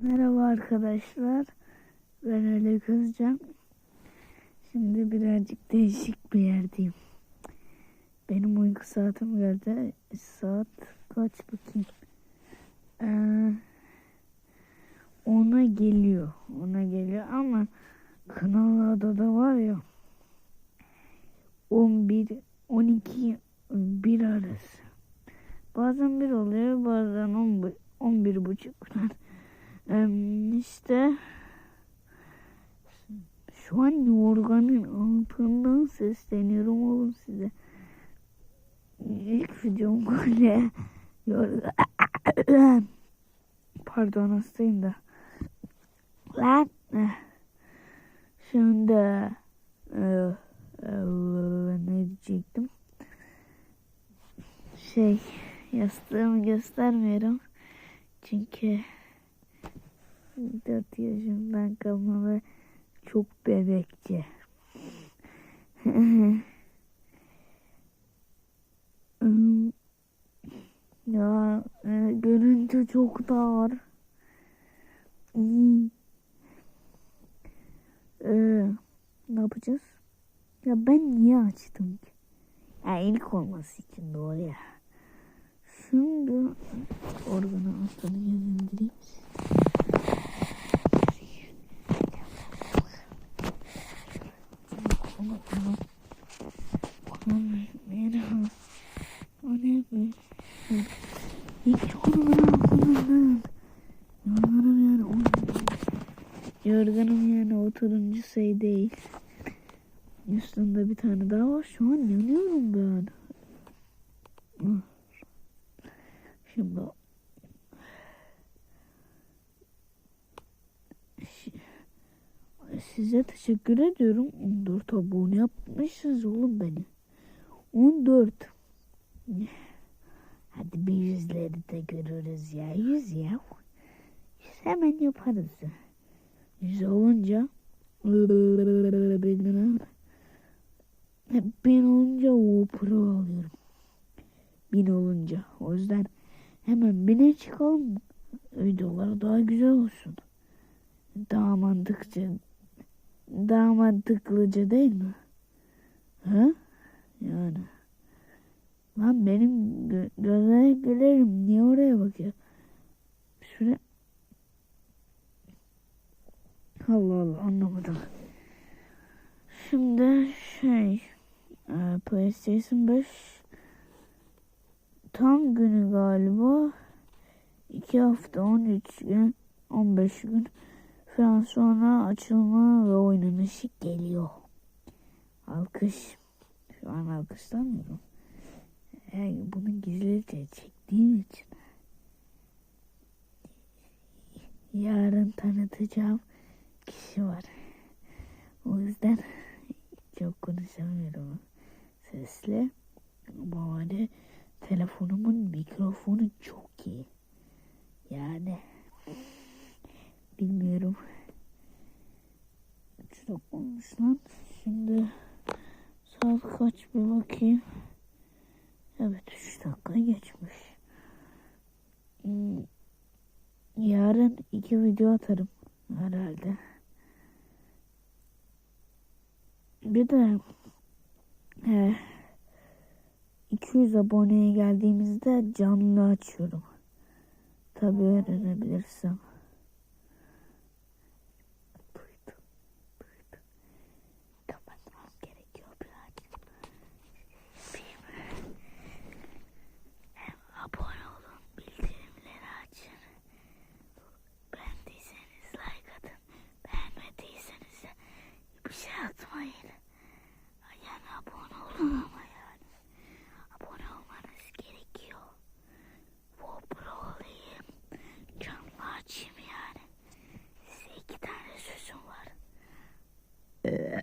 Merhaba arkadaşlar. Ben öyle kızacağım. Şimdi birazcık değişik bir yerdeyim. Benim uyku saatim geldi. Saat kaç bakayım. Ee, ona geliyor. Ona geliyor ama Kınalıada da var ya 11 12 1 arası. Bazen bir oluyor, bazen 11 11 buçuk işte şu an yorganın altından sesleniyorum oğlum size. İlk videom böyle yorgan. Pardon hastayım da. Lan. Şimdi e, e, ne diyecektim? Şey yastığımı göstermiyorum. Çünkü 4 yaşından kalma ve çok bebekçe. ya e, görünce çok dar. Hmm. Ee, ne yapacağız? Ya ben niye açtım ki? Ya ilk olması için doğru ya. Şimdi organı altını yönlendireyim. Konu konu. Konu merhaba. O ne be? İlk konuları altından. Yorganım yani o Yorganım yani o turuncu şey değil. Üstünde bir tane daha var. Şu an yanıyorum ben. Şimdi size teşekkür ediyorum. 14 abone yapmışsınız oğlum beni. 14. Hadi bir yüzleri de görürüz ya. Yüz ya. Yüz hemen yaparız. Yüz olunca bin olunca o pro alıyorum. Bin olunca. O yüzden hemen bine çıkalım. Videolar daha güzel olsun. Daha mantıklı daha mantıklıca değil mi? Ha? Yani. Lan benim gö gözlere gülerim. Niye oraya bakıyor? Şuraya. Allah Allah anlamadım. Şimdi şey e, PlayStation 5 tam günü galiba 2 hafta 13 gün 15 gün falan sonra açılma ve oynanışı geliyor. Alkış. Şu an alkışlamıyorum. Yani bunu gizlice çektiğim için yarın tanıtacağım kişi var. O yüzden çok konuşamıyorum sesle. Ama hani telefonumun mikrofonu çok iyi. Yani bilmiyorum. Çok olmuş lan. Şimdi saat kaç bir bakayım. Evet 3 dakika geçmiş. Hmm, Yarın iki video atarım herhalde. Bir de e, 200 aboneye geldiğimizde canlı açıyorum. Tabii öğrenebilirsem. Şey atmayın. Yani abone olun ama yani. Abone olmanız gerekiyor. Popro olayım. Canlı açayım yani. Size iki tane sözüm var. Ee,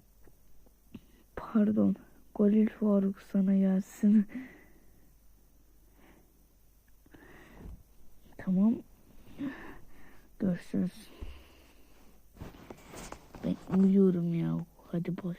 pardon. Golil Faruk sana gelsin. tamam. Görüşürüz. Ben uyuyorum ya. Hadi boş.